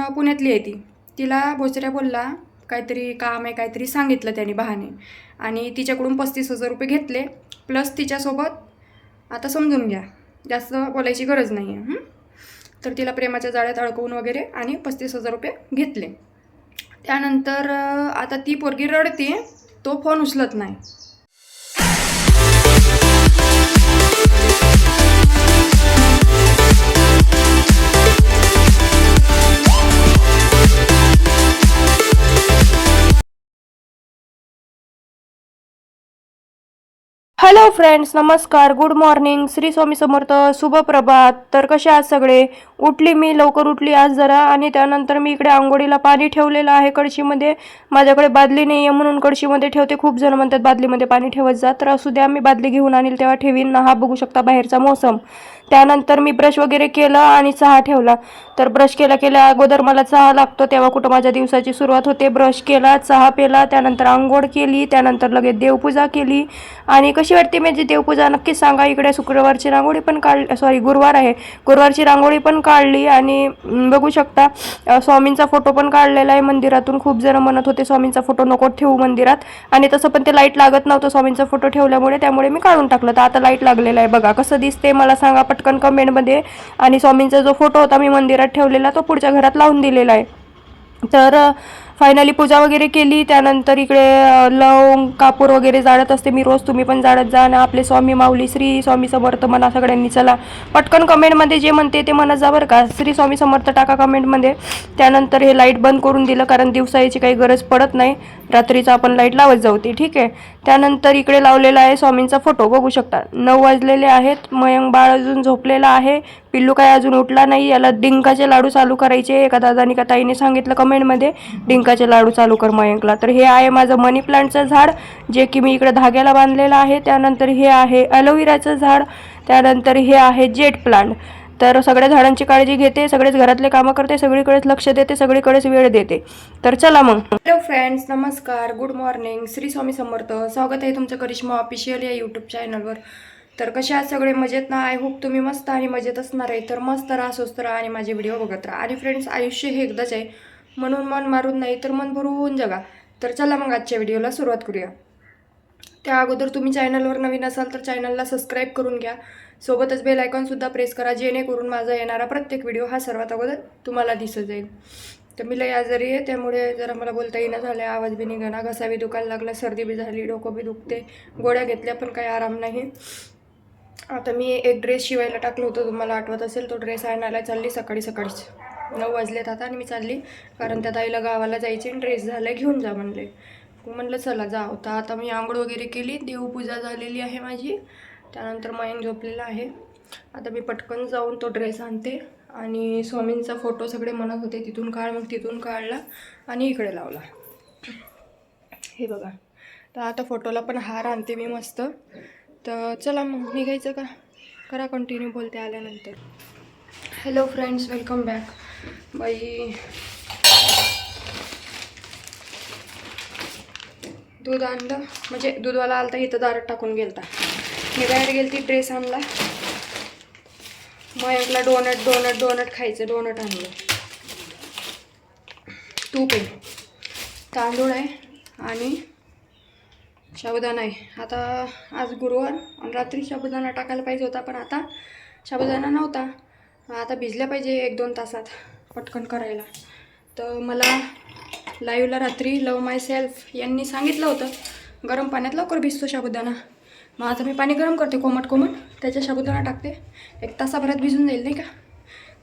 पण पुण्यातली आहे ती. तिला भोसऱ्या बोलला काहीतरी काम आहे काहीतरी सांगितलं त्याने बहाने आणि तिच्याकडून पस्तीस हजार रुपये घेतले प्लस तिच्यासोबत आता समजून घ्या. जास्त बोलायची गरज नाही आहे तर तिला प्रेमाच्या जाळ्यात अडकवून वगैरे आणि पस्तीस हजार रुपये घेतले. त्यानंतर आता ती पोरगी रडते तो फोन उचलत नाही. हॅलो फ्रेंड्स नमस्कार. Good morning Shri Swami Samarth. शुभ प्रभात. तर कसे आज सगळे? उठली मी लवकर उठली. आज जरा आणि त्यानंतर मी इकडे आंघोळीला पाणी ठेवलेलं आहे. कळशीमध्ये. माझ्याकडे बादली नाही आहे म्हणून कळशीमध्ये ठेवते. खूप जण म्हणतात बादलीमध्ये पाणी ठेवत जा. तर असू द्या मी बादली घेऊन आणील तेव्हा ठेवीन. हा बघू शकता बाहेरचा मोसम. त्यानंतर मी ब्रश वगैरे केलं आणि चहा ठेवला. तर ब्रश केल्या केल्या अगोदर मला चहा लागतो. तेव्हा कुठं माझ्या दिवसाची सुरुवात होते. ब्रश केला चहा पेला. त्यानंतर आंघोळ केली. त्यानंतर लगेच देवपूजा केली. आणि कशी वाटते माझी देवपूजा नक्कीच सांगा. इकडे शुक्रवारची रांगोळी पण काढ सॉरी गुरुवार आहे. गुरुवारची रांगोळी पण काढली आणि बघू शकता स्वामींचा फोटो पण काढलेला आहे मंदिरातून. खूप जण म्हणत होते स्वामींचा फोटो नको ठेवू मंदिरात. आणि तसं पण ते लाइट लागत नव्हतं स्वामींचा फोटो ठेवल्यामुळे त्यामुळे मी काढून टाकलं. तर आता लाइट लागलेला आहे. बघा कसं दिसते मला सांगा पटकन कमेंटमध्ये आणि स्वामींचा जो फोटो होता मी मंदिरात ठेवलेला तो पुढच्या घरात लावून दिलेला आहे. तर फायनली पूजा वगैरे केली. त्यानंतर इकडे लवंग कापूर वगैरे जाळत असते. मी रोज तुम्ही पण जाळत जा आणि आपले स्वामी माऊली श्री स्वामी समर्थ म्हणा सगळ्यांनी चला. पटकन कमेंटमध्ये जे म्हणते ते म्हणत जा बरं का. श्री स्वामी समर्थ टाका कमेंटमध्ये त्यानंतर हे लाइट बंद करून दिलं कारण दिवसा याची काही गरज पडत नाही. रात्रीचा आपण लाइट लावत जाऊ ते ठीक आहे? त्यानंतर इकडे लावलेला आहे स्वामींचा फोटो बघू शकता. नऊ वाजलेले आहेत. मयंक बाळ अजून झोपलेला आहे. पिल्लू काय अजून उठला नाही. याला डिंकाचे लाडू चालू करायचे. एका दादानी का ताईने सांगितलं कमेंटमध्ये डिंकाचे लाडू चालू कर मयंकला. तर हे आहे माझं मनी प्लांटचं झाड जे की मी इकडे धाग्याला बांधलेलं आहे. त्यानंतर हे आहे अलोविराचं झाड त्यानंतर हे आहे जेट प्लांट तर सगळ्या झाडांची काळजी घेते सगळेच घरातले कामं करते सगळीकडेच लक्ष देते सगळीकडेच वेळ देते. तर चला मग. हॅलो फ्रेंड्स नमस्कार गुड मॉर्निंग श्री स्वामी समर्थ. स्वागत आहे तुमचं करिश्मा ऑफिशियल या यूट्यूब चॅनलवर तर कशा आहात सगळे? मजेत ना? आय होप तुम्ही मस्त आणि मजेत असणार आहे. तर मस्त राहा स्वस्त राहा आणि माझे व्हिडिओ बघत राहा. आणि फ्रेंड्स आयुष्य हे एकदाच आहे. म्हणून मन मारून नाही तर मन भरून जगा. तर चला मग आजच्या व्हिडिओला सुरुवात करूया. त्या अगोदर तुम्ही चॅनलवर नवीन असाल तर चॅनलला सबस्क्राईब करून घ्या. सोबतच बेल आयकॉनसुद्धा प्रेस करा जेणेकरून माझा येणारा प्रत्येक व्हिडिओ हा सर्वात अगोदर तुम्हाला दिसत जाईल. तर मी लय आजारी आहे त्यामुळे जरा मला बोलता येईना झालं आवाज बी निघाना घसा बी दुखायला लागला सर्दी बी झाली डोकं बी दुखते. गोळ्या घेतल्या पण काही आराम नाही. आता मी एक ड्रेस शिवायला टाकलं होतं तुम्हाला आठवत असेल तो ड्रेस आणायला चालली सकाळी सकाळीच. नऊ वाजलेत आता आणि मी चालली. कारण त्या ताईला गावाला जायचे ड्रेस झाला घेऊन जा म्हणले. म्हणलं चला जा तर आता मी आंघोळ वगैरे केली. देवपूजा झालेली आहे माझी. त्यानंतर माईन झोपलेला आहे. आता मी पटकन जाऊन तो ड्रेस आणते. आणि स्वामींचा फोटो सगळे म्हणत होते तिथून काढ. मग तिथून काढला आणि इकडे लावला. हे बघा. तर आता फोटोला पण हार आणते मी मस्त. तर चला मग निघायचं का? करा कंटिन्यू बोलते आल्यानंतर. हॅलो फ्रेंड्स वेलकम बॅक बाई. दूध आणलं. म्हणजे दूधवाला आलता इथं दारात टाकून गेलता. मी बाहेर गेलती ड्रेस आणला. मयंकला डोनट डोनट डोनट खायचं डोनट आणलं. तूप आहे. तांदूळ आहे आणि साबुदाणा आहे. आता आज गुरुवार आणि रात्री शाबुदाणा टाकायला पाहिजे होता पण आता शाबुदाणा नव्हता. आता भिजल्या पाहिजे एक दोन तासात. पटकन करायला. तर मला लाईव्हला रात्री लव माय सेल्फ यांनी सांगितलं होतं गरम पाण्यात लवकर भिजतो साबुदाणा. मग आता मी पाणी गरम करते कोमट कोमट त्याच्या साबुदाणा टाकते. एक तासाभरात भिजून जाईल नाही का?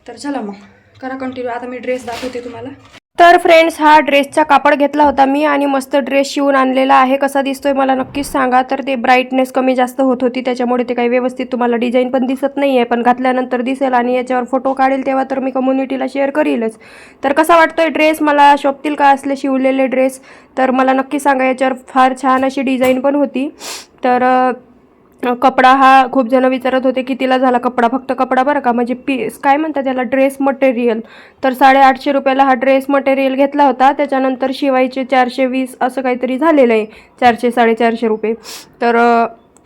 तर चला मग करा कंटिन्यू आता मी ड्रेस दाखवते तुम्हाला. तर फ्रेंड्स हा ड्रेसचा कापड घेतला होता मी आणि मस्त ड्रेस शिवून आणलेला आहे. कसा दिसतोय मला नक्कीच सांगा. तर ते ब्राईटनेस कमी जास्त होत होती. त्याच्यामुळे ते काही व्यवस्थित तुम्हाला डिझाईन पण दिसत नाही आहे पण घातल्यानंतर दिसेल आणि याच्यावर फोटो काढेल तेव्हा तर मी कम्युनिटीला शेअर करीलच. तर कसा वाटतोय ड्रेस मला शोभतील का असले शिवलेले ड्रेस तर मला नक्की सांगा. याच्यावर फार छान अशी डिझाईन पण होती. तर कपडा हा खूप जण विचारत होते कितीला झाला कपडा फक्त कपडा बरं का? म्हणजे पीस काय म्हणतात त्याला ड्रेस मटेरियल तर साडेआठशे रुपयाला हा ड्रेस मटेरियल घेतला होता. त्याच्यानंतर शिवायचे चारशे वीस असं काहीतरी झालेलं आहे. चारशे साडेचारशे रुपये. तर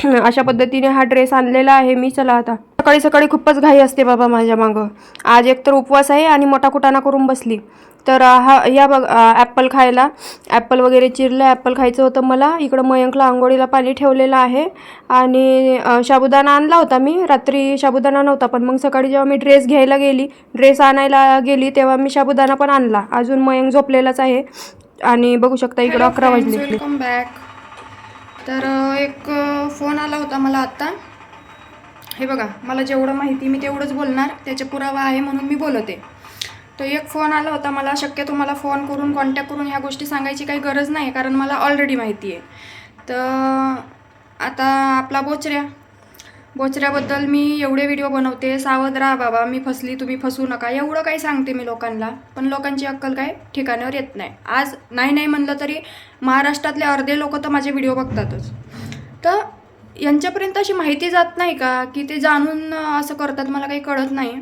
अशा पद्धतीने हा ड्रेस आणलेला आहे मी. चला आता. सकाळी सकाळी खूपच घाई असते बाबा माझ्या मागं. आज एक तर उपवास आहे आणि मोठा कुटाणा करून बसली. तर हा या बघ ॲपल खायला. ॲपल वगैरे चिरलं ॲपल खायचं होतं मला. इकडं मयंकला आंघोळीला पाणी ठेवलेलं आहे. आणि साबुदाणा आणला होता मी. रात्री साबुदाणा नव्हता पण मग सकाळी जेव्हा मी ड्रेस घ्यायला गेली ड्रेस आणायला गेली तेव्हा मी साबुदाणा पण आणला. अजून मयंक झोपलेलाच आहे. आणि बघू शकता इकडं अकरा वाजले. वेलकम बॅक तर एक फोन आला होता मला आत्ता. हे बघा मला जेवढं माहिती मी तेवढंच बोलणार त्याचे पुरावा आहे म्हणून मी बोलते. तो एक फोन आला होता मला शक्य मला फोन करून कॉन्टॅक्ट करून ह्या गोष्टी सांगायची काही गरज नाही कारण मला ऑलरेडी माहिती आहे. तर आता आपला बोचऱ्या. बोचऱ्याबद्दल मी एवढे व्हिडिओ बनवते सावध राहा बाबा मी फसली तुम्ही फसू नका. एवढं काही सांगते मी लोकांना पण लोकांची अक्कल काय? ठिकाणावर येत नाही. आज नाही नाही म्हणलं तरी महाराष्ट्रातले अर्धे लोक तर माझे व्हिडिओ बघतातच. तर यांच्यापर्यंत अशी माहिती जात नाही का? की ते जाणून असं करतात. मला काही कळत नाही.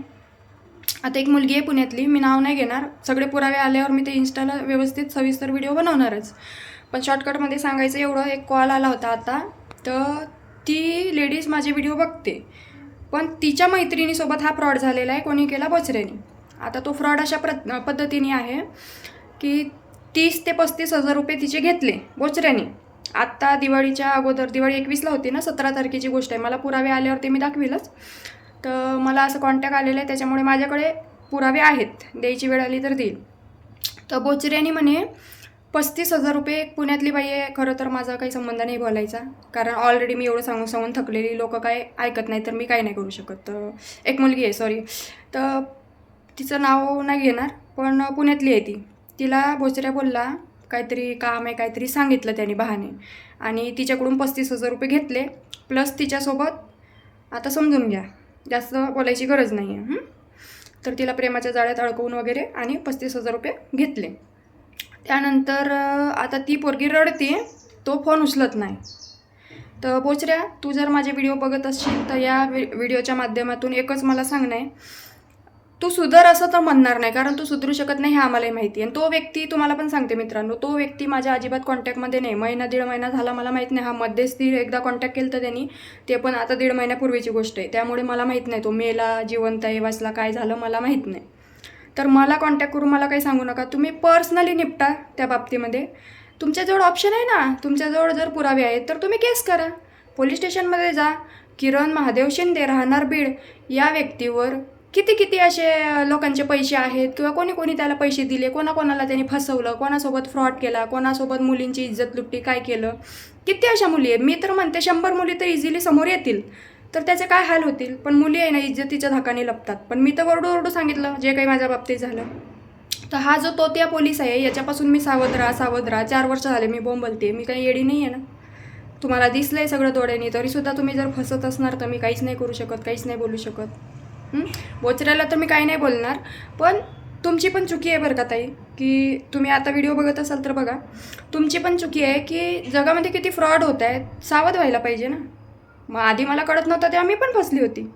आता एक मुलगी आहे पुण्यातली. मी नाव नाही घेणार. सगळे पुरावे आल्यावर मी ते इन्स्टाला व्यवस्थित सविस्तर व्हिडिओ बनवणारच. पण शॉर्टकटमध्ये सांगायचं एवढं एक कॉल आला होता आता. तर ती लेडीज माझे व्हिडिओ बघते. पण तिच्या मैत्रिणीसोबत हा फ्रॉड झालेला आहे. कोणी केला? बचऱ्याने आता तो फ्रॉड अशा प्र पद्धतीने आहे की तीस ते पस्तीस हजार रुपये तिचे घेतले बोचऱ्याने आत्ता दिवाळीच्या अगोदर दिवाळी एकवीसला होती ना सतरा तारखेची गोष्ट आहे. मला पुरावे आल्यावर ते मी दाखवेलच. तर मला असं कॉन्टॅक्ट आलेलं आहे त्याच्यामुळे माझ्याकडे पुरावे आहेत. द्यायची वेळ आली तर देईल. तर बोचऱ्यानी म्हणे पस्तीस हजार रुपये पुण्यातली बाई आहे. खरं तर माझा काही संबंध नाही बोलायचा. कारण ऑलरेडी मी एवढं सांगून सांगून थकलेली. लोक काय ऐकत नाही तर मी काही नाही करू शकत. तर एक मुलगी आहे सॉरी तर तिचं नाव नाही घेणार पण पुण्यातली आहे ती. तिला बोचऱ्या बोलला काहीतरी काम आहे काहीतरी सांगितलं त्याने बहाने आणि तिच्याकडून पस्तीस हजार रुपये घेतले. प्लस तिच्यासोबत आता समजून घ्या. जास्त बोलायची गरज नाही आहे तर तिला प्रेमाच्या जाळ्यात अडकवून वगैरे आणि पस्तीस हजार रुपये घेतले. त्यानंतर आता ती पोरगी रडते तो फोन उचलत नाही. तर बोचऱ्या तू जर माझे व्हिडिओ बघत असशील तर या व्हिडिओच्या माध्यमातून एकच मला सांगणं आहे. तू सुधर असं तर म्हणणार नाही कारण तू सुधरू शकत नाही हे आम्हालाही माहिती आहे. आणि तो व्यक्ती तुम्हाला पण सांगते मित्रांनो तो व्यक्ती माझ्या अजिबात कॉन्टॅक्टमध्ये नाही. महिना दीड महिना झाला मला माहीत नाही. हा मध्यस्थी एकदा कॉन्टॅक्ट केलं तर त्यांनी ते पण आता दीड महिन्यापूर्वीची गोष्ट आहे. त्यामुळे मला माहीत नाही तो मेला जिवंत आहे वाचला काय झालं मला माहीत नाही. तर मला कॉन्टॅक्ट करून मला काही सांगू नका. तुम्ही पर्सनली निपटा त्या बाबतीमध्ये. तुमच्याजवळ ऑप्शन आहे ना. तुमच्याजवळ जर पुरावे आहेत तर तुम्ही केस करा. पोलीस स्टेशनमध्ये जा. किरण महादेव शिंदे राहणार बीड. या व्यक्तीवर किती किती असे लोकांचे पैसे आहेत किंवा कोणी कोणी त्याला पैसे दिले कोणाकोणाला त्यांनी फसवलं कोणासोबत फ्रॉड केला कोणासोबत मुलींची इज्जत लुटली काय केलं? किती अशा मुली आहेत? मी तर म्हणते शंभर मुली तर इझिली समोर येतील. तर त्याचे काय हाल होतील? पण मुली आहे ना इज्जतीच्या धाकाने लपतात. पण मी तर ओरडू ओरडू सांगितलं जे काही माझ्या बाबतीत झालं. तर हा जो तोत्या पोलीस आहे याच्यापासून मी सावध राहा सावध राहा. चार वर्ष झाले मी बोंबलते मी काही येडी नाही आहे ना. तुम्हाला दिसलं आहे सगळं डोळ्याने तरीसुद्धा तुम्ही जर फसत असणार तर मी काहीच नाही करू शकत काहीच नाही बोलू शकत. बोचऱ्याला तर मी काही नाही बोलणार. पण तुमची पण चुकी आहे बरं का ताई की तुम्ही आता व्हिडिओ बघत असाल तर बघा. तुमची पण चुकी आहे की जगामध्ये किती फ्रॉड होत आहेत सावध व्हायला पाहिजे ना. मग आधी मला कळत नव्हतं तेव्हा मी पण फसली होती.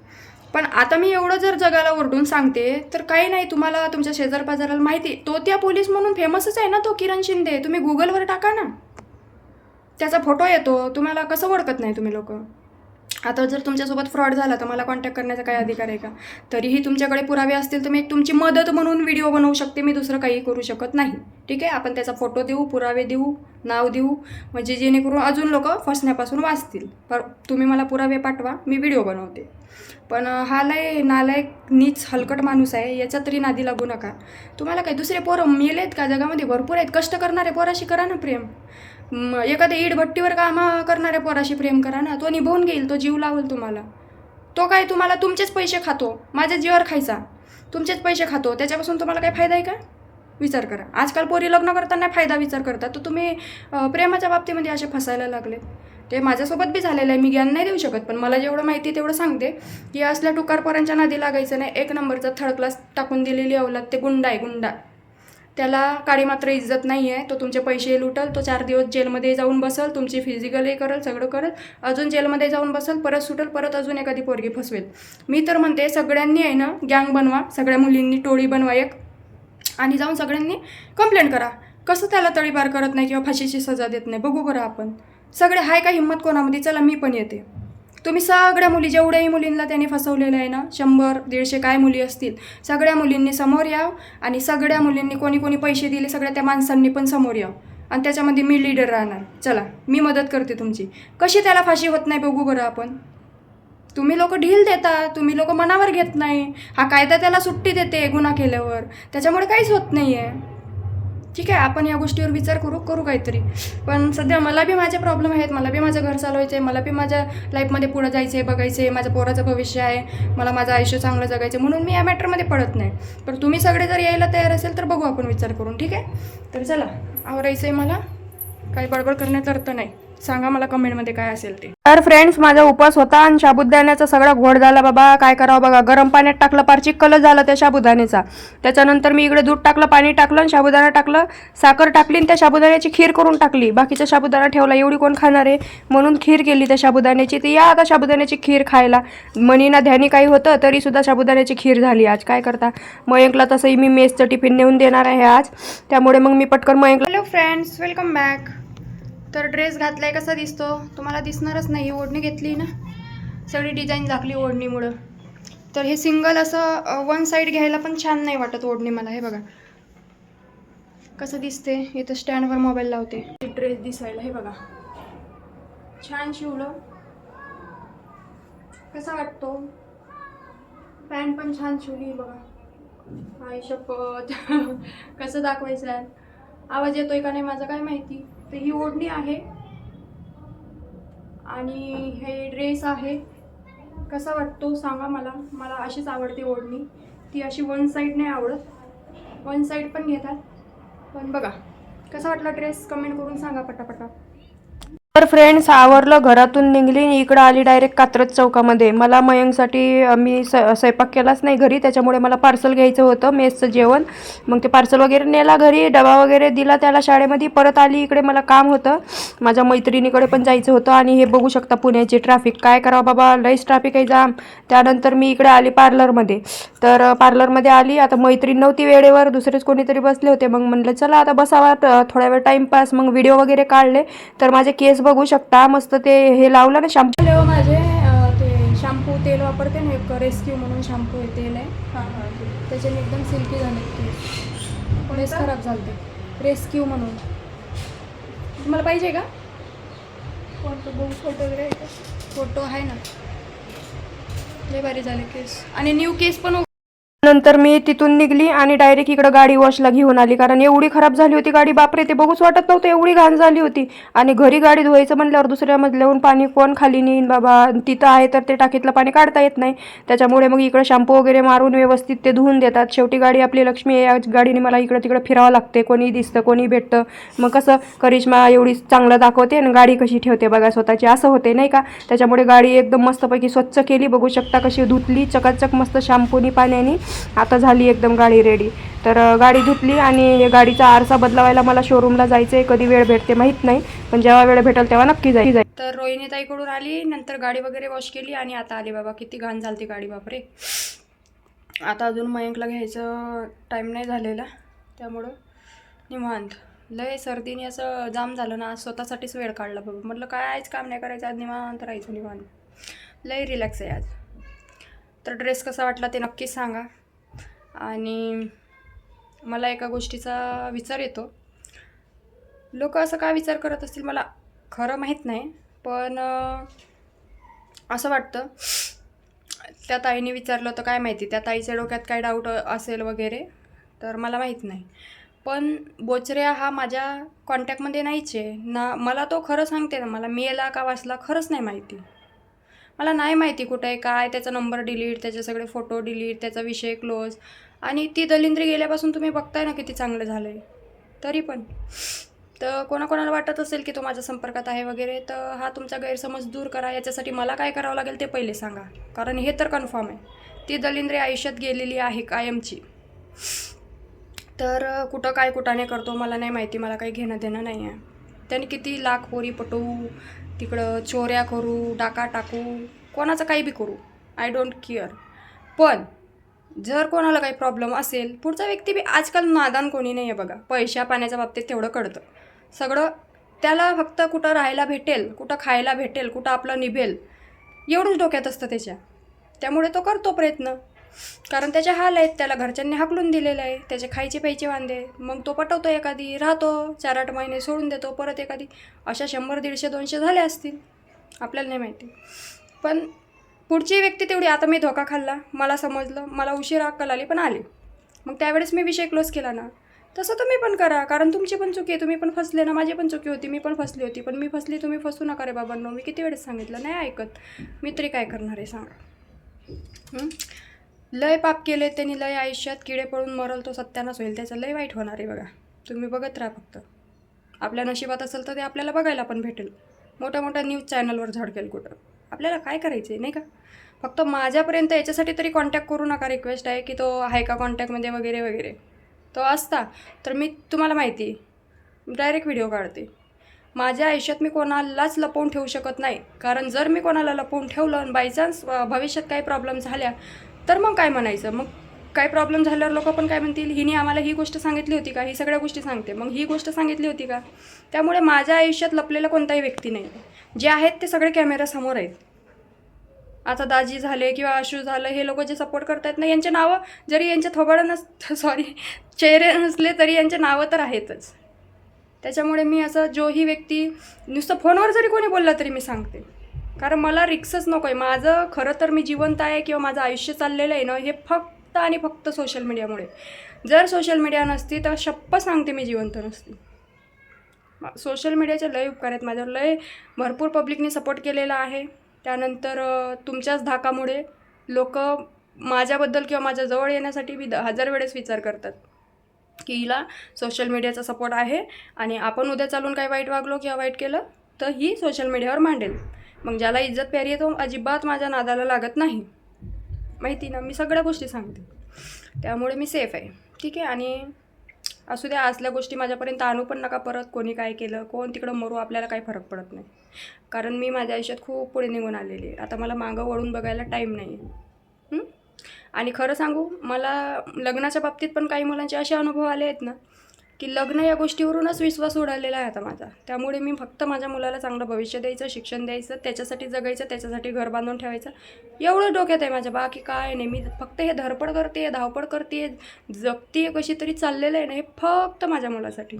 पण आता मी एवढं जर जगाला ओरडून सांगते तर काही नाही तुम्हाला तुमच्या शेजार पाजाराला माहिती तो त्या पोलीस म्हणून फेमसच आहे ना तो किरण शिंदे तुम्ही गुगलवर टाका ना. त्याचा फोटो येतो तुम्हाला कसं ओळखत नाही तुम्ही लोक? आता जर तुमच्यासोबत फ्रॉड झाला तर मला कॉन्टॅक्ट करण्याचा काय अधिकार आहे का? तरीही तुमच्याकडे पुरावे असतील तर मी एक तुमची मदत म्हणून व्हिडिओ बनवू शकते. मी दुसरं काही करू शकत नाही. ठीक आहे? आपण त्याचा फोटो देऊ पुरावे देऊ नाव देऊ. म्हणजे जेणेकरून अजून लोक फसण्यापासून वाचतील. पर तुम्ही मला पुरावे पाठवा मी व्हिडिओ बनवते. पण हा लय नालायक नीच हलकट माणूस आहे. याचा तरी नादी लागू नका. तुम्हाला काय दुसरे पोरं मेलेत का? जगामध्ये भरपूर आहेत. कष्ट करणारे पोराशी करा ना प्रेम. एखाद्या ईडभट्टीवर काम करणाऱ्या पोराशी प्रेम करा ना तो निभवून घेईल तो जीव लावेल तुम्हाला. तो काय तुम्हाला तुमचेच पैसे खातो माझ्या जीवावर खायचा. तुमचेच पैसे खातो त्याच्यापासून तुम्हाला काय फायदा आहे का? विचार करा. आजकाल पोरी लग्न करताना फायदा विचार करता तर तुम्ही प्रेमाच्या बाबतीमध्ये असे फसायला लागले. ते माझ्यासोबत बी झालेलं आहे मी ज्ञान नाही देऊ शकत पण मला जेवढं माहिती आहे तेवढं सांगते. की असल्या टुकारपोरांच्या नादी लागायचं नाही. एक नंबरचा थर्ड क्लास टाकून दिलेली अवलाद ते गुंडा आहे गुंडा. त्याला काळी मात्र इज्जत नाही आहे तो तुमचे पैसे लुटल तो चार दिवस जेलमध्ये जाऊन बसल तुमची फिजिकलही करल सगळं करल अजून जेलमध्ये जाऊन बसल परत सुटल परत अजून एखादी पोरगी फसवेल. मी तर म्हणते सगळ्यांनी आहे ना गँग बनवा सगळ्या मुलींनी टोळी बनवा एक. आणि जाऊन सगळ्यांनी कंप्लेंट करा. कसं त्याला तळीबार करत नाही किंवा फाशीची सजा देत नाही? बघू बरं आपण. सगळे हाय का हिंमत कोणामध्ये? चला मी पण येते. तुम्ही सगळ्या मुली जेवढ्याही मुलींना त्यांनी फसवलेलं आहे ना शंभर दीडशे काय मुली असतील सगळ्या मुलींनी समोर या आणि सगळ्या मुलींनी कोणी कोणी पैसे दिले सगळ्या त्या माणसांनी पण समोर यावं. आणि त्याच्यामध्ये मी लीडर राहणार. चला मी मदत करते तुमची. कशी त्याला फाशी होत नाही बघू बरं आपण. तुम्ही लोक ढील देता तुम्ही लोक मनावर घेत नाही. हा कायदा त्याला सुट्टी देते गुन्हा केल्यावर. त्याच्यामुळे काहीच होत नाही आहे ठीक आहे आपण या गोष्टीवर विचार करू करू काहीतरी. पण सध्या मला बी माझे प्रॉब्लेम आहेत मला बी माझं घर चालवायचं आहे मला बी माझ्या लाईफमध्ये पुढं जायचं आहे बघायचं आहे माझं पोराचं भविष्य आहे मला माझं आयुष्य चांगलं जगायचं आहे म्हणून मी या मॅटरमध्ये पडत नाही. पण तुम्ही सगळे जर यायला तयार असेल तर बघू आपण विचार करून ठीक आहे? तर चला आवरायचं आहे मला. काही बडबड करण्यात अर्थ नाही. सांगा मला कमेंटमध्ये काय असेल ते. तर फ्रेंड्स माझा उपास होता आणि साबुदाण्याचा सगळा घोड झाला. बाबा काय करावं बघा. गरम पाण्यात टाकलं पार चिक्कलच झालं त्या साबुदाण्याचा त्याच्यानंतर मी इकडे दूध टाकलं पाणी टाकलं आणि साबुदाणा टाकलं. साखर टाकली आणि त्या साबुदाण्याची खीर करून टाकली. बाकीचा साबुदाणा ठेवला. एवढी कोण खाणार आहे? म्हणून खीर केली त्या साबुदाण्याची तर या आता साबुदाण्याची खीर खायला. मनीना ध्यानी काही होतं तरी सुद्धा साबुदाण्याची खीर झाली. आज काय करता? मयंकला तसंही मी मेसचं टिफिन नेऊन देणार आहे आज. त्यामुळे मग मी पटकन मयंकला हॅलो फ्रेंड्स वेलकम बॅक तर ड्रेस घातलाय कसा दिसतो? तुम्हाला दिसणारच नाही ही ओढणी घेतली ना? सगळी डिझाईन झाकली ओढणीमुळं. तर हे सिंगल असं वन साईड घ्यायला पण छान नाही वाटत ओढणी मला हे बघा. कसं दिसते इथं स्टँडवर मोबाईल लावते. ड्रेस दिसायला हे बघा. छान शिवलं. कसा वाटतो? पॅन्ट पण छान शिवली बघा. आई शपथ. कसं दाखवायचं? आहे आवाज येतोय का नाही माझं काय माहिती? तर ही ओढणी आहे. आणि हे ड्रेस आहे. कसा वाटतो सांगा मला. मला अशीच आवडते ओढणी. ती अशी वन साईड नाही आवडत. वन साईड पण घेतात. पण बघा कसा वाटला ड्रेस? कमेंट करून सांगा पटापटा. तर फ्रेंड्स आवरलं घरातून निघली इकडं आली डायरेक्ट कात्रज चौकामध्ये. मला मयंकसाठी मी स स्वयंपाक केलाच नाही घरी त्याच्यामुळे मला पार्सल घ्यायचं होतं मेसचं जेवण. मग ते पार्सल वगैरे नेला घरी डबा वगैरे दिला त्याला शाळेमध्ये परत आली इकडे मला काम होतं. माझ्या मैत्रिणीकडे पण जायचं होतं आणि हे बघू शकता पुण्याची ट्रॅफिक काय करावं बाबा लईच ट्रॅफिक आहे जाम. त्यानंतर मी इकडे आली पार्लरमध्ये तर पार्लरमध्ये आली आता मैत्रीण नव्हती वेळेवर दुसरेच कोणीतरी बसले होते. मग म्हणलं चला आता बसावा त- थोड्या वेळ टाईमपास मग व्हिडिओ वगैरे काढले. तर माझे केस बघू शकता. मस्त ते हे लावलं ना शॅम्पू हो माझे ते शॅम्पू तेल वापरते ना एक रेस्क्यू म्हणून शॅम्पू आहे तेल आहे. त्याच्याने एकदम सिल्की झाले केस खराब झाले रेस्क्यू म्हणून. तुम्हाला पाहिजे का? बघू फोटो वगैरे फोटो आहे ना. लय भारी झाले केस. आणि न्यू केस पण नंतर मी तिथून निघली आणि डायरेक्ट इकडं गाडी वॉशला घेऊन आली. कारण एवढी खराब झाली होती गाडी बापरे ते बघूच वाटत नव्हतं एवढी घाण झाली होती. आणि घरी गाडी धुवायचं म्हणल्यावर दुसऱ्या मधल्याहून पाणी कोण खाली नेईन बाबा तिथं आहे तर ते टाकीतलं पाणी काढता येत नाही. त्याच्यामुळे मग इकडं शॅम्पू वगैरे मारून व्यवस्थित ते धुवून देतात. शेवटी गाडी आपली लक्ष्मी या गाडीने मला इकडं तिकडं फिरावं लागते. कोणी दिसतं कोणी भेटतं. मग कसं करिश्मा एवढी चांगलं दाखवते आणि गाडी कशी ठेवते बघा स्वतःची असं होते नाही का? त्याच्यामुळे गाडी एकदम मस्तपैकी स्वच्छ केली. बघू शकता कशी धुतली. चकाचक मस्त शॅम्पूनी पाण्याने. आता झाली एकदम गाडी रेडी तर गाडी धुतली आणि गाडीचा आरसा बदलवायला मला शोरूमला जायचं आहे कधी वेळ भेटते माहीत नाही पण जेव्हा वेळ भेटेल तेव्हा नक्की जाईल तर रोहिणी ताईकडून आली नंतर गाडी वगैरे वॉश केली आणि आता आली बाबा किती घाण झालती गाडी बापरे. आता अजून मयंकला घ्यायचं टाईम नाही झालेला त्यामुळं निवांत. लय सर्दीने असं जाम झालं ना स्वतःसाठीच वेळ काढला बाबा. म्हटलं काय आज काम नाही करायचं आज निवांत राहायचं निवांत. लय रिलॅक्स आहे आज. तर ड्रेस कसा वाटला ते नक्कीच सांगा. आणि मला एका गोष्टीचा विचार येतो. लोक असं काय विचार करत असतील मला खरं माहीत नाही पण असं वाटतं. त्या ताईने विचारलं तर काय माहिती त्या ताईच्या डोक्यात काय डाऊट असेल वगैरे? तर मला माहीत नाही. पण बोचऱ्या हा माझ्या कॉन्टॅक्टमध्ये नाहीच आहे. ना मला तो खरं सांगते ना मला मेला का वाचला खरंच नाही माहिती. मला नाही माहिती कुठं आहे काय त्याचा नंबर डिलीट त्याचे सगळे फोटो डिलीट त्याचा विषय क्लोज आणि ती दलिंद्री गेल्यापासून तुम्ही बघताय ना किती चांगलं झालं. आहे तरी पण. तर कोणाकोणाला वाटत असेल की तो माझ्या संपर्कात आहे वगैरे तर हा तुमचा गैरसमज दूर करा. याच्यासाठी मला काय करावं लागेल ते पहिले सांगा. कारण हे तर कन्फर्म आहे. ती दलिंद्री आयुष्यात गेलेली आहे कायमची. तर कुठं काय कुठाने करतो मला नाही माहिती. मला काही घेणं देणं नाही आहे त्याने किती लाख पोरी पटवू तिकडं चोऱ्या करू डाका टाकू कोणाचं काही बी करू. आय डोंट केअर पण जर कोणाला काही प्रॉब्लेम असेल पुढचा व्यक्ती बी आजकाल नादान कोणी नाही आहे बघा. पैशा पाण्याच्या बाबतीत तेवढं कळतं. सगळं त्याला फक्त कुठं राहायला भेटेल कुठं खायला भेटेल कुठं आपलं निभेल एवढंच डोक्यात असतं त्याच्या. त्यामुळे तो करतो प्रयत्न. कारण त्याचे हाल आहेत त्याला घरच्यांनी हाकलून दिलेलं आहे. त्याचे खायचे प्यायचे वांदे. मग तो पटवतो एखादी राहतो. चार आठ महिने सोडून देतो परत एखादी. अशा शंभर दीडशे दोनशे झाले असतील. आपल्याला नाही माहिती. पण पुढची व्यक्ती तेवढी आता मी धोका खाल्ला. मला समजलं. मला उशिरा अक्कल आली पण आली. मग त्यावेळेस मी विषय क्लोज केला ना. तसं तुम्ही पण करा. कारण तुमची पण चुकी आहे. तुम्ही पण फसले ना. माझी पण चुकी होती. मी पण फसली होती. पण मी फसली तुम्ही फसू नका रे बाबांनो. मी किती वेळेस सांगितलं? नाही ऐकत. मी तरी काय करणार आहे सांगा. लय पाप केले त्यांनी लय आयुष्यात किडे पडून मरल तो सत्यानाच होईल त्याचं लय वाईट होणार आहे बघा. तुम्ही बघत राहा फक्त. आपल्या नशिबात असेल तर ते आपल्याला बघायला पण भेटेल. मोठ्या मोठ्या न्यूज चॅनलवर झडकेल कुठं. आपल्याला काय करायचं आहे नाही का? फक्त माझ्यापर्यंत याच्यासाठी तरी कॉन्टॅक्ट करू नका रिक्वेस्ट आहे की तो आहे का कॉन्टॅक्टमध्ये वगैरे वगैरे. तो असता तर मी तुम्हाला माहिती डायरेक्ट व्हिडिओ काढते. माझ्या आयुष्यात मी कोणालाच लपवून ठेवू शकत नाही. कारण जर मी कोणाला लपवून ठेवलं आणि बायचान्स भविष्यात काही प्रॉब्लेम झाल्या तर मग काय म्हणायचं? मग काही प्रॉब्लेम झाल्यावर लोक पण काय म्हणतील हिने आम्हाला ही गोष्ट सांगितली होती का? ही सगळ्या गोष्टी सांगते. मग ही गोष्ट सांगितली होती का? त्यामुळे माझ्या आयुष्यात लपलेला कोणताही व्यक्ती नाही. जे आहेत ते सगळे कॅमेऱ्यासमोर आहेत. आता दाजी झाले किंवा आशू झालं हे लोक जे सपोर्ट करतात ना यांचे नावं जरी यांचे थोबाडं नस सॉरी चेहरे नसले तरी यांचे नावं तर आहेतच. त्याच्यामुळे मी असं जोही व्यक्ती नुसतं फोनवर जरी कोणी बोलला तरी मी सांगते. कारण मला रिक्सच नको आहे. माझं खरं तर मी जिवंत आहे किंवा माझं आयुष्य चाललेलं आहे ना हे फक्त आणि फक्त सोशल मीडियामुळे जर सोशल मीडिया नसती तर शप्प सांगते मी जिवंत नसती. सोशल मीडियाचे लय उपकार आहेत. माझ्यावर लय भरपूर पब्लिकने सपोर्ट केलेला आहे. त्यानंतर तुमच्याच धाकामुळे लोक माझ्याबद्दल किंवा माझ्या जवळ येण्यासाठी मी द हजार वेळेस विचार करतात की हिला सोशल मीडियाचा सपोर्ट आहे आणि आपण उद्या चालून काही वाईट वागलो किंवा वाईट केलं तर ही सोशल मीडियावर मांडेल. मग ज्याला इज्जत प्यारी आहे तो अजिबात माझ्या नादाला लागत नाही. माहिती ना? मी सगळ्या गोष्टी सांगते. त्यामुळे मी सेफ आहे. ठीक आहे? आणि असू द्या असल्या गोष्टी माझ्यापर्यंत आणू पण नका परत. कोणी काय केलं कोण तिकडं मरू आपल्याला काही फरक पडत नाही. कारण मी माझ्या आयुष्यात खूप पुढे निघून आलेली आहे. आता मला मागं वळून बघायला टाईम नाही आहे आणि खरं सांगू मला लग्नाच्या बाबतीत पण काही मुलांचे असे अनुभव आले आहेत ना? की लग्न या गोष्टीवरूनच विश्वास उडालेला आहे आता माझा. त्यामुळे मी फक्त माझ्या मुलाला चांगलं भविष्य द्यायचं शिक्षण द्यायचं त्याच्यासाठी जगायचं त्याच्यासाठी घर बांधून ठेवायचं. एवढं डोक्यात आहे माझ्या बाकी काय नाही. मी फक्त हे धडपड करते धावपड करते जगते कशी तरी चाललेलं आहे ना हे फक्त माझ्या मुलासाठी.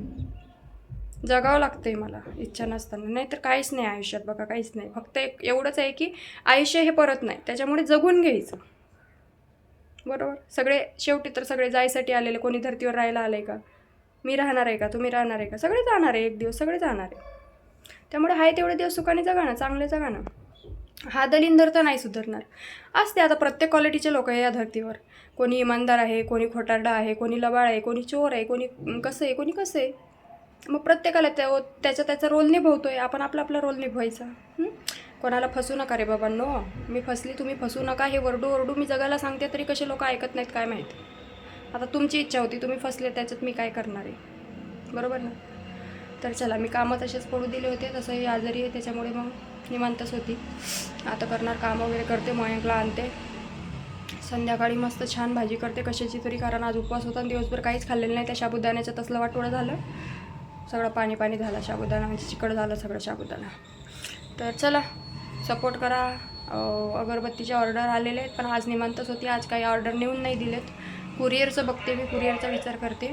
जगावं लागतं आहे मला इच्छा नसताना. नाहीतर काहीच नाही आयुष्यात बघा काहीच नाही. फक्त एक एवढंच आहे की आयुष्य हे परत नाही. त्याच्यामुळे जगून घ्यायचं. बरोबर? सगळे शेवटी तर सगळे जायसाठी आलेले कोणी धर्तीवर राहायला आलं आहे का? मी राहणार आहे का? तुम्ही राहणार आहे का? सगळे जाणार आहे एक दिवस सगळे जाणार आहे. त्यामुळे हाय तेवढे दिवस सुखाने जगा ना चांगले जगा ना. हा दलिंदर तर नाही सुधारणार. असते आता प्रत्येक क्वालिटीचे लोक आहे या धर्तीवर. कोणी इमानदार आहे कोणी खोटारडा आहे कोणी लबाळ आहे कोणी चोर आहे कोणी कसं आहे कोणी कसं आहे. मग प्रत्येकाला त्या त्याचा त्याचा रोल निभवतो आहे आपण आपला आपला रोल निभवायचा. कोणाला फसू नका रे बाबांनो. मी फसली तुम्ही फसू नका. हे वरडू वरडू मी जगाला सांगते तरी कसे लोक ऐकत नाहीत काय माहीत. आता तुमची इच्छा होती तुम्ही फसले त्याच्यात मी काय करणार आहे? बरोबर ना? तर चला मी कामं तसेच पडू दिले होते तसंही आजारी आहे त्याच्यामुळे मग निवांतच होती. आता करणार काम वगैरे करते मयंकला आणते. संध्याकाळी मस्त छान भाजी करते कशाची तरी कारण आज उपवास होता आणि दिवसभर काहीच खाल्लेलं नाही त्या शाबुदाण्याचं तसलं वाटोळं झालं. सगळं पाणी पाणी झालं शाबुदाणा म्हणजे चिकट झालं सगळं शाबुदाणा. तर चला सपोर्ट करा. अगरबत्तीचे ऑर्डर आलेले आहेत पण आज निमांतच होती आज काही ऑर्डर नेऊन नाही दिलेत. कुरिअरचं बघते मी कुरिअरचा विचार करते.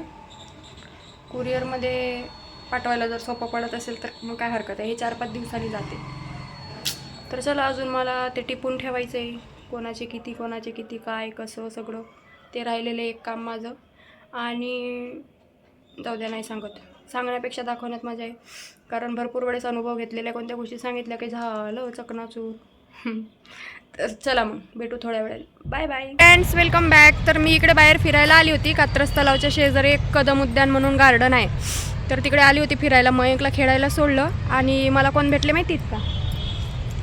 कुरिअरमध्ये पाठवायला जर सोपं पडत असेल तर मग काय हरकत आहे? हे चार पाच दिवसांनी जाते. तर चला अजून मला ते टिपून ठेवायचं आहे कोणाचे किती कोणाचे किती काय कसं सगळं. ते राहिलेलं एक काम माझं. आणि जाऊ द्या नाही सांगत. सांगण्यापेक्षा दाखवण्यात मजा आहे. कारण भरपूर वेळेस अनुभव घेतलेल्या कोणत्या गोष्टी सांगितल्या की झालं चकनाचूर. तर चला मग भेटू थोड्या वेळात bye bye friends welcome back तर मी इकडे बाहेर फिरायला आली होती. कात्रस तलावच्या शेजारी एक कदम उद्यान म्हणून गार्डन आहे. तर तिकडे आली होती फिरायला. मयंकला खेळायला सोडलं. आणि मला कोण भेटले माहितीत का?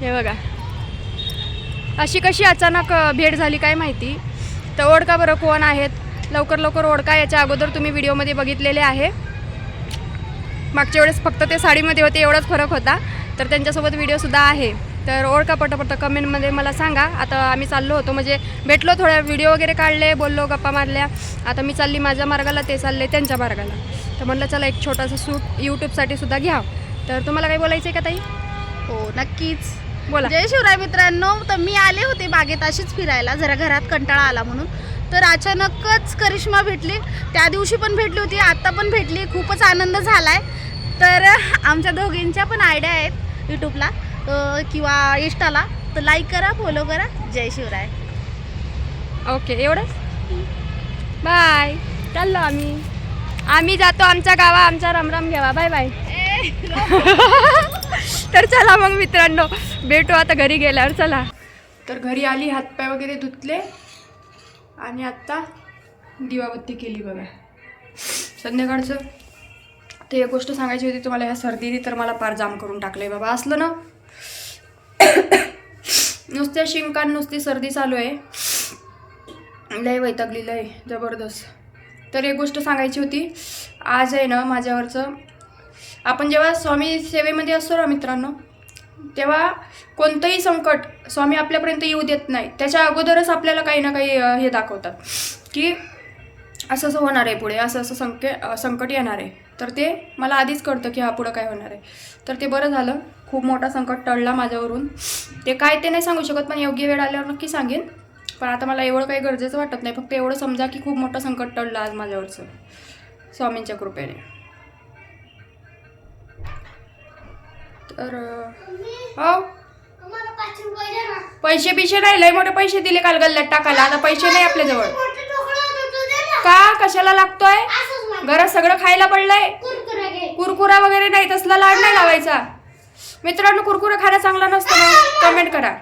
हे बघा. अशी कशी अचानक भेट झाली काय माहिती? तर ओळखा बरं कोण आहेत. लवकर लवकर ओळखा. याच्या अगोदर तुम्ही व्हिडिओमध्ये बघितलेले आहे. मागच्या वेळेस फक्त ते साडीमध्ये होते एवढाच फरक होता. तर त्यांच्यासोबत व्हिडिओसुद्धा आहे. तर ओळखा पटपट कमेंटमध्ये मला सांगा. आता आम्ही चाललो होतो म्हणजे भेटलो थोड्या व्हिडिओ वगैरे काढले बोललो गप्पा मारल्या. आता मी चालली माझ्या मार्गाला ते चालले त्यांच्या मार्गाला. तर म्हटलं चला एक छोटासा सूट यूट्यूबसाठी सुद्धा घ्या तर तुम्हाला काही बोलायचं आहे का ताई? हो नक्कीच. बोला. जय शिवराय मित्रांनो तर मी आले होते बागेत अशीच फिरायला जरा घरात कंटाळा आला म्हणून. तर अचानकच करिश्मा भेटली. त्या दिवशी पण भेटली होती आत्ता पण भेटली. खूपच आनंद झालाय. तर आमच्या दोघींच्या पण आयडिया आहेत यूट्यूबला किंवा इंस्टाला तर लाईक करा फॉलो करा. जय शिवराय. ओके एवढंच? बाय चाललो आम्ही. आम्ही जातो आमच्या गावा आमचा रामराम घ्यावा बाय बाय तर चला मग मित्रांनो भेटू आता घरी गेल्यावर. चला. तर घरी आली हातपाय वगैरे धुतले. आणि आत्ता दिवाबत्ती केली बघा. संध्याकाळचं. ते एक गोष्ट सांगायची होती तुम्हाला ह्या सर्दीने तर मला पार जाम करून टाकलंय बाबा. असलं ना नुसत्या शिंकान नुसती सर्दी चालू आहे. लय वैतागली लय जबरदस्त. तर एक गोष्ट सांगायची होती आज आहे ना माझ्यावरचं आपण जेव्हा स्वामी सेवेमध्ये असतो ना मित्रांनो तेव्हा कोणतंही संकट स्वामी आपल्यापर्यंत येऊ देत नाही. त्याच्या अगोदरच आपल्याला काही ना काही हे दाखवतात की असं असं होणार आहे पुढे असं असं संके संकट येणार आहे. तर ते मला आधीच कळतं की हा पुढं काय होणार आहे. तर ते बरं झालं. खूप मोठा संकट टळला माझ्यावरून. ते काय ते नाही सांगू शकत पण योग्य वेळ आल्यावर नक्की सांगेन. पण आता मला एवढं काही गरजेचं वाटत नाही फक्त एवढं समजा की खूप मोठं संकट टळलं आज माझ्यावरचं. स्वामींच्या कृपेने. तर हो. पैसे बिशे नाही लय मोठे पैसे दिले काल गल्ल्यात टाकायला. आता पैसे नाही आपल्याजवळ का? कशाला लागतोय? घरात सगळं खायला पडलंय? कुरकुरा वगैरे नाही तसला लाड नाही लावायचा. मित्रांनो कुरकुरा खाणं चांगला नसतं ना? कमेंट करा.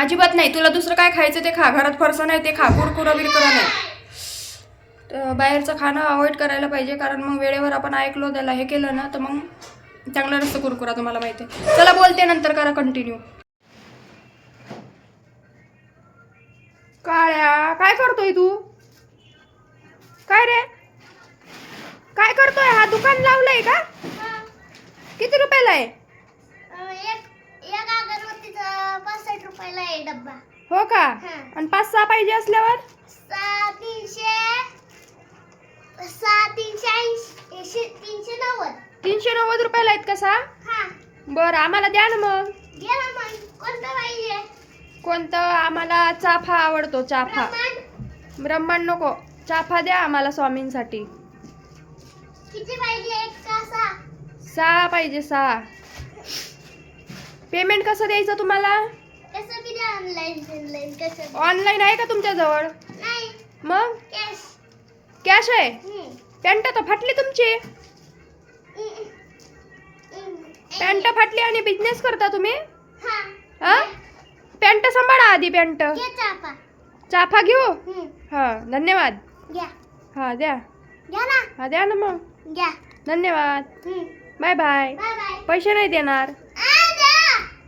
अजिबात नाही. तुला दुसरं काय खायचं ते खा. घरात फरसा नाही ते खा. कुरकुरा बिरकुरा नाही. तर बाहेरचं खाणं अवॉइड करायला पाहिजे. कारण मग वेळेवर आपण ऐकलो त्याला हे केलं ना तर मग चांगलं नसतं कुरकुरा तुम्हाला माहिती आहे. चला बोलते नंतर करा कंटिन्यू काळ्या काय करतोय तू? काय रे? काय करतोय? हा दुकान लावलंय का? किती रुपयाला आहे? एक अगरबत्तीचा पासष्ट रुपयाला आहे डब्बा. हो का? हा. आणि पाच सहा पाहिजे असल्यावर? सहा तीनशे सहा तीनशे ऐंशी तीनशे नव्वद. तीनशे नव्वद रुपयाला आहेत का सहा? हा. बरं आम्हाला द्या ना मग. गेला मग. कोणतं पाहिजे? कोणतं? आम्हाला चाफा आवडतो चाफा. प्रमाण ब्रह्मांड नको. चाफा द्या आम्हाला स्वामींसाठी. किती पाहिजे? एक का सहा? सहा पाहिजे सहा. पेमेंट कसं द्यायचं तुम्हाला? कसं बी द्या ऑनलाईन ऑनलाईन कसं बी. ऑनलाईन आहे का तुमच्याजवळ? नाही. मग? कॅश कॅश आहे? हम्म. पॅन्ट तर फाटली तुमची. हम्म. हम्म. पॅन्ट फाटली आणि बिझनेस करता तुम्ही? हा. हा? पॅन्ट सांभाळा आधी पॅन्ट घे चापा चाफा घेऊ? हम्म. हा धन्यवाद. घ्या. हा द्या. घ्या ना. हा द्या ना मग. घ्या. धन्यवाद. बाय बाय बाय बाय पैसे नाही देणार.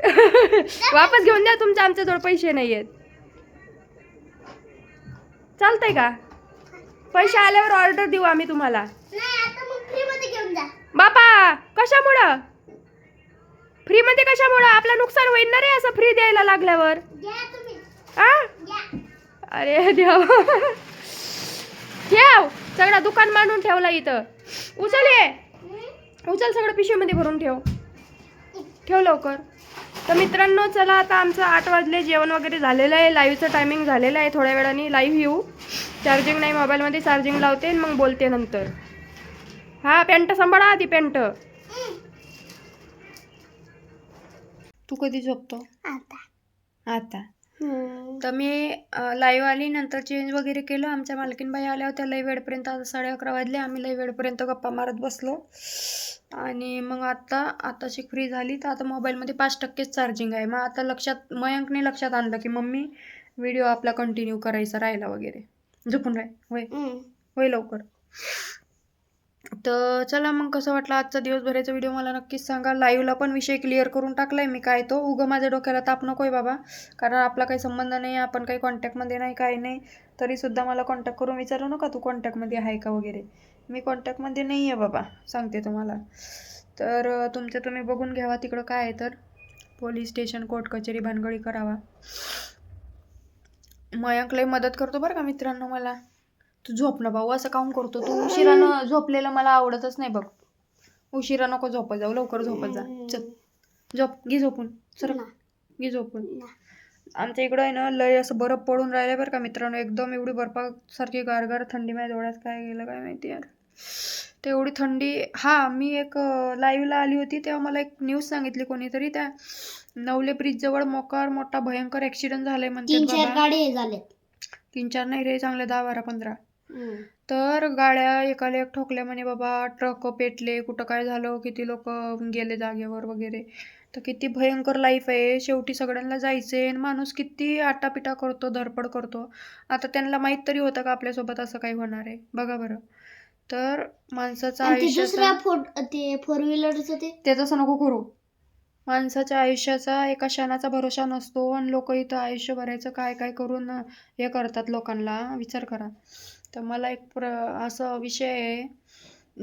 वापस घेऊन द्या तुमच्या आमच्याजवळ पैसे नाही आहेत चालतंय का? पैसे आल्यावर ऑर्डर देऊ आम्ही तुम्हाला. बापा कशामुळं? फ्रीमध्ये कशामुळं? आपलं नुकसान होईल ना रे असं फ्री द्यायला लागल्यावर. अरे देव. ठेव सगळं दुकान मांडून ठेवला इथं. उचल ये. उचल सगळं पिशवीमध्ये भरून ठेव. ठेव लवकर. तर मित्रांनो चला आता आमचं आठ वाजले जेवण वगैरे झालेलं आहे लाईव्हचं टायमिंग झालेलं आहे. थोड्या वेळाने लाईव्ह येऊ. चार्जिंग नाही मोबाईलमध्ये चार्जिंग लावते मग बोलते नंतर. हा पॅन्ट सांभाळा आधी पॅन्ट. तू कधी झोपतो? आता. आता. तर मी लाईव्ह आली नंतर चेंज वगैरे केलं. आमच्या मालकीनबाई आल्या होत्या लई वेळपर्यंत आता साडे अकरा वाजले. आम्ही लई वेळपर्यंत गप्पा मारत बसलो. आणि मग आत्ता आताशी फ्री झाली. तर आता मोबाईलमध्ये पाच टक्केच चार्जिंग आहे. मग आता लक्षात मयंकने लक्षात आणलं की मम्मी व्हिडिओ आपला कंटिन्यू करायचा राहिला वगैरे. झोपून राह होय. होय लवकर. तर चला मग कसं वाटलं आजचा दिवसभराचा व्हिडिओ मला नक्कीच सांगा. लाईव्हला पण विषय क्लिअर करून टाकलाय मी. काय तो? उगं माझ्या डोक्याला ताप नकोय बाबा. कारण आपला काही संबंध नाही आपण काही कॉन्टॅक्टमध्ये नाही काय नाही. तरीसुद्धा मला कॉन्टॅक्ट करून विचारू नका तू कॉन्टॅक्टमध्ये आहे का वगैरे? मी कॉन्टॅक्टमध्ये नाही आहे बाबा सांगते तुम्हाला. तर तुमचं तुम्ही बघून घ्यावा तिकडं काय आहे तर. पोलीस स्टेशन कोर्ट कचेरी भानगडी करावा. मयंक लय मदत करतो बरं का मित्रांनो मला. तू झोप ना भाऊ असं काऊन करतो तू? उशिरानं झोपलेलं मला आवडतच नाही बघ. उशिरा नको झोपत जाऊ लवकर झोपत जा. चल. झोप. घे झोपून. सर ना. घे झोपून. आमच्या इकडं आहे ना लय असं बर्फ पडून राहिलं बरं का मित्रांनो. एकदम एवढी बर्फासारखी गारगार थंडी माझ्या डोळ्यात काय गेलं काय माहिती यार. ते एवढी थंडी. हा मी एक लाईव्हला आली होती तेव्हा मला एक न्यूज सांगितली कोणीतरी त्या नवले ब्रिज जवळ मोकार मोठा भयंकर ऍक्सिडेंट झालाय झालेत. तीन चार नाही रे चांगले दहा बारा पंधरा. तर गाड्या एकाला एक ठोकल्या म्हणे बाबा ट्रक पेटले कुठं काय झालं किती लोक गेले जागेवर वगैरे. तर किती भयंकर लाईफ आहे. शेवटी सगळ्यांना जायचंय आणि माणूस किती आटापिटा करतो धडपड करतो. आता त्यांना माहीत तरी होतं का आपल्यासोबत असं काही होणार आहे. बघा बरं. तर माणसाचं ते दुसऱ्या फोर व्हीलरचं ते? तसं नको करू. माणसाच्या आयुष्याचा एका क्षणाचा भरोसा नसतो आणि लोक इथं आयुष्य भरायचं काय काय करून हे करतात लोकांना. विचार करा. तर मला एक प्र असं विषय आहे.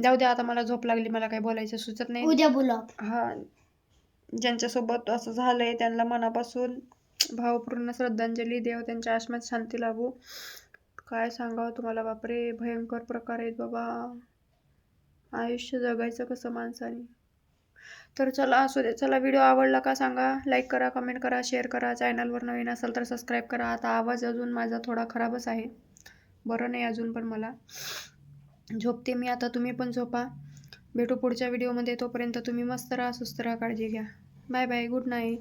जाऊ द्या आता मला झोप लागली मला काय बोलायचं सुचत नाही. उद्या बोला हा. ज्यांच्यासोबत असं झालंय त्यांना मनापासून भावपूर्ण श्रद्धांजली देव त्यांच्या आत्म्यात शांती लाभू. काय सांगावं तुम्हाला? बापरे भयंकर प्रकार आहेत बाबा. आयुष्य जगायचं कसं माणसाने? तर चला असू दे. चला व्हिडिओ आवडला का सांगा? लाईक करा कमेंट करा शेअर करा. चॅनलवर नवीन असाल तर सबस्क्राईब करा. आता आवाज अजून माझा थोडा खराबच आहे. बरं नाही अजून पण मला. झोपते मी आता तुम्ही पण झोपा. भेटू पुढच्या व्हिडिओमध्ये तोपर्यंत तुम्ही मस्त राहा सुस्त राहा काळजी घ्या. Bye bye good night.